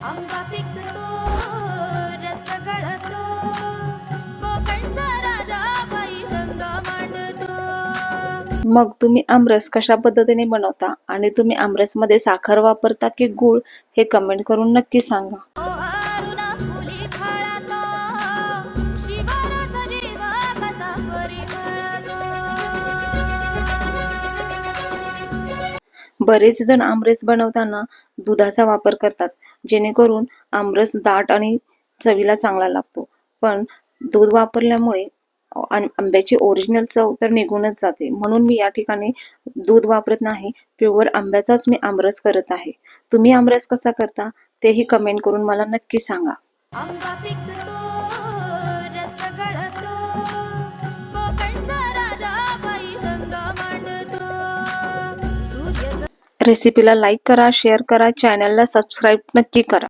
आंबा पिकतो रस गळतो कोकणचा राजा बाई गंगा मांडतो. मग तुम्ही आमरस कशा पद्धतीने बनवता आणि तुम्ही आमरसमध्ये साखर वापरता की गूळ हे कमेंट करून नक्की सांगा. शिवाराचा जीवा कसा बरेच जण आमरस बनवताना दुधाचा वापर करतात जेणेकरून आमरस दाट आणि चवीला चांगला लागतो. पण दूध वापरल्यामुळे आंब्याची ओरिजिनल चव तर निघूनच जाते. म्हणून मी या ठिकाणी दूध वापरत नाही प्युअर आंब्याचाच मी आमरस करत आहे. तुम्ही आमरस कसा करता तेही कमेंट करून मला नक्की सांगा. रेसिपीला लाईक करा शेअर करा चॅनलला सबस्क्राईब नक्की करा.